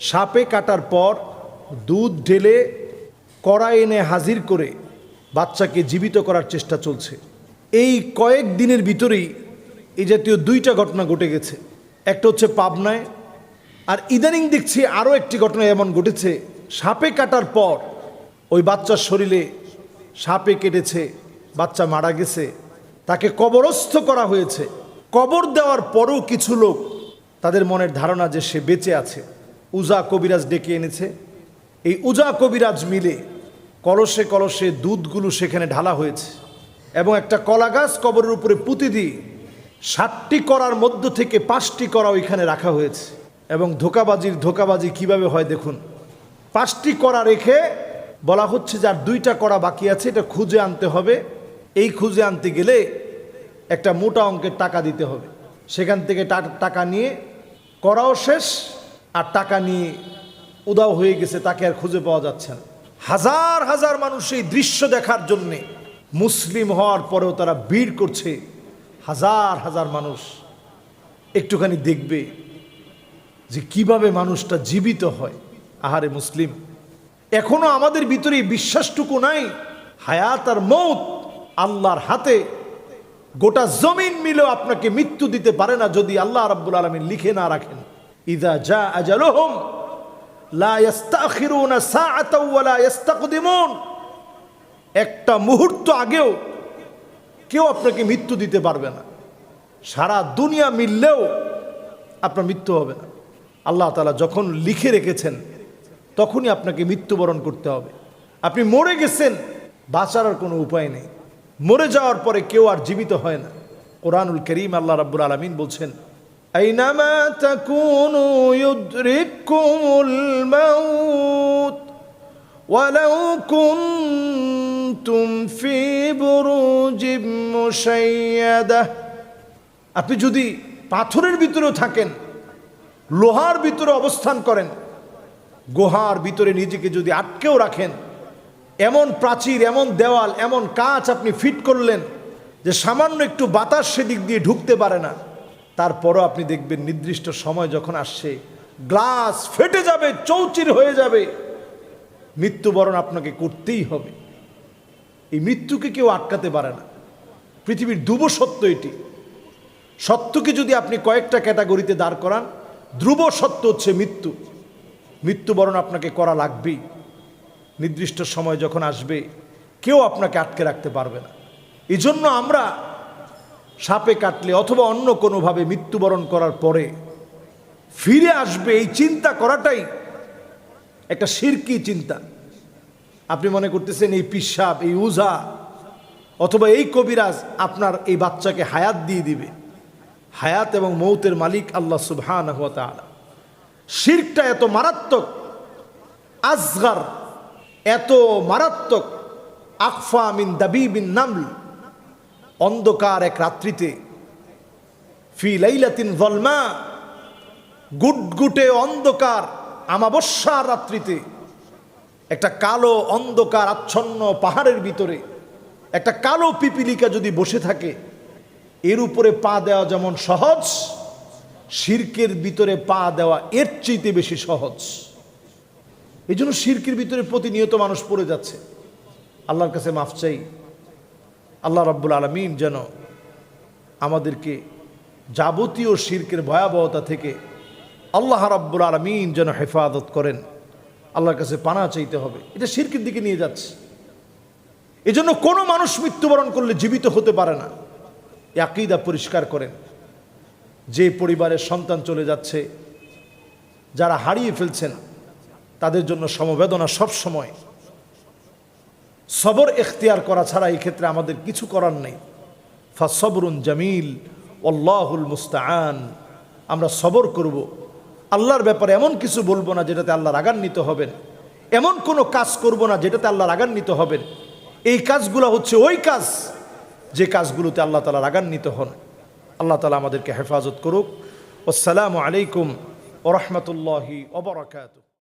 সাপে কাটার পর দুধ ঢেলে কড়াই এনে হাজির করে বাচ্চাকে জীবিত করার চেষ্টা চলছে। এই কয়েক দিনের ভিতরেই এই জাতীয় দুইটা ঘটনা ঘটে গেছে। একটা হচ্ছে পাবনায়, আর ইদানিং দেখছি আরও একটি ঘটনা এমন ঘটেছে। সাপে কাটার পর ওই বাচ্চার শরীরে সাপে কেটেছে, বাচ্চা মারা গেছে, তাকে কবরস্থ করা হয়েছে। কবর দেওয়ার পরও কিছু লোক তাদের মনের ধারণা যে সে বেঁচে আছে। উজা কবিরাজ ডেকে এনেছে। এই উজা কবিরাজ মিলে কলসে কলসে দুধগুলো সেখানে ঢালা হয়েছে এবং একটা কলা গাছ কবরের উপরে পুঁতি দিয়ে ষাটটি করার মধ্য থেকে পাঁচটি করা ওইখানে রাখা হয়েছে। এবং ধোকাবাজির ধোকাবাজি কীভাবে হয় দেখুন। পাঁচটি করা রেখে বলা হচ্ছে যার দুইটা করা বাকি আছে, এটা খুঁজে আনতে হবে। এই খুঁজে আনতে গেলে একটা মোটা অঙ্কের টাকা দিতে হবে। সেখান থেকে টাকা নিয়ে করাও শেষ আর টাকা নিয়ে উদাও হয়ে গেছে, তাকে আর খুঁজে পাওয়া যাচ্ছে না। হাজার হাজার মানুষ এই দৃশ্য দেখার জন্যে মুসলিম হওয়ার পরেও তারা ভিড় করছে। হাজার হাজার মানুষ একটুখানি দেখবে যে কীভাবে মানুষটা জীবিত হয়। আহারে মুসলিম, এখনও আমাদের ভিতরে বিশ্বাসটুকু নাই। হায়াত আর মৌত আল্লাহর হাতে। গোটা জমিন মিলেও আপনাকে মৃত্যু দিতে পারে না যদি আল্লাহ রাব্বুল আলমিন লিখে না রাখেন। ইদা যা আজালুহুম, লা ইস্তাখিরুনা সাআতাও ওয়া লা একটা মুহূর্ত আগেও কেউ আপনাকে মৃত্যু দিতে পারবে না। সারা দুনিয়া মিললেও আপনার মৃত্যু হবে না। আল্লাহ তালা যখন লিখে রেখেছেন, তখনই আপনাকে মৃত্যুবরণ করতে হবে। আপনি মরে গেছেন, বাঁচার কোনো উপায় নেই। মরে যাওয়ার পরে কেউ আর জীবিত হয় না। কোরআনুল করিম আল্লাহ রাব্বুল আলমিন বলছেন আইনামা তাকুনু ইউদরিকুমুল মাউত ولو كنتم في بروج مشيده আপনি যদি পাথরের ভিতরেও থাকেন লোহার ভিতরে অবস্থান করেন গুহার ভিতরে নিজেকে যদি আটকেও রাখেন এমন প্রাচীর এমন দেওয়াল এমন কাঁচ আপনি ফিট করলেন যে সামান্য একটু বাতাস সেদিক দিয়ে ঢুকতে পারে না তারপরও আপনি দেখবেন নির্দিষ্ট সময় যখন আসছে, গ্লাস ফেটে যাবে, চৌচির হয়ে যাবে। মৃত্যুবরণ আপনাকে করতেই হবে। এই মৃত্যুকে কেউ আটকাতে পারে না। পৃথিবীর ধ্রুব সত্য এটি। সত্যকে যদি আপনি কয়েকটা ক্যাটাগরিতে দাঁড় করান, ধ্রুব সত্য হচ্ছে মৃত্যু। মৃত্যুবরণ আপনাকে করা লাগবেই। নির্দিষ্ট সময় যখন আসবে, কেউ আপনাকে আটকে রাখতে পারবে না। এই জন্য আমরা সাপে কাটলে অথবা অন্য কোনোভাবে মৃত্যুবরণ করার পরে ফিরে আসবে এই চিন্তা করাটাই একটা শিরকি চিন্তা। আপনি মনে করতেছেন এই পিসাব, এই উজা অথবা এই কবিরাজ আপনার এই বাচ্চাকে হায়াত দিয়ে দিবে। হায়াত এবং মৌতের মালিক আল্লাহ সুবহান শিরকটা এত মারাত্মক, আজগার, এত মারাত্মক আকফা মিন দাবি বিন নামল। অন্ধকার এক রাত্রিতে, ফি লাইলাতিন জলমা গুটগুটে অন্ধকার আমাবস্যার রাত্রিতে, একটা কালো অন্ধকার আচ্ছন্ন পাহাড়ের ভিতরে, একটা কালো পিপিলিকা যদি বসে থাকে, এর উপরে পা দেওয়া যেমন সহজ, শির্কের ভিতরে পা দেওয়া এর চেয়েতে বেশি সহজ। এই জন্য শির্কের ভিতরে প্রতিনিয়ত মানুষ পড়ে যাচ্ছে। আল্লাহর কাছে মাফ চাই। আল্লাহ রাব্বুল আলমিন যেন আমাদেরকে যাবতীয় শির্কের ভয়াবহতা থেকে আল্লাহ রাব্বুল আলমিন যেন হেফাজত করেন। আল্লাহর কাছে পানা চাইতে হবে। এটা শির্কের দিকে নিয়ে যাচ্ছে। এজন্য কোনো মানুষ মৃত্যুবরণ করলে জীবিত হতে পারে না। এ আকিদা পরিষ্কার করেন। যে পরিবারের সন্তান চলে যাচ্ছে, যারা হারিয়ে ফেলছেন, তাদের জন্য সমবেদনা সব সময় সবর এখতিয়ার করা ছাড়া এই ক্ষেত্রে আমাদের কিছু করার নেই। ফাসবরুন জামিল অল্লাহুল মুস্তাআন। আমরা সবর করব। আল্লাহর ব্যাপারে এমন কিছু বলব না যেটাতে আল্লাহ রাগান্বিত হবেন। এমন কোনো কাজ করব না যেটাতে আল্লাহ রাগান্বিত হবেন। এই কাজগুলো হচ্ছে ওই কাজ যে কাজগুলোতে আল্লাহ তালা রাগান্বিত হন। আল্লাহ তালা আমাদেরকে হেফাজত করুক। আসসালামু আলাইকুম ওরহমতুল্লাহি ওবরাকাত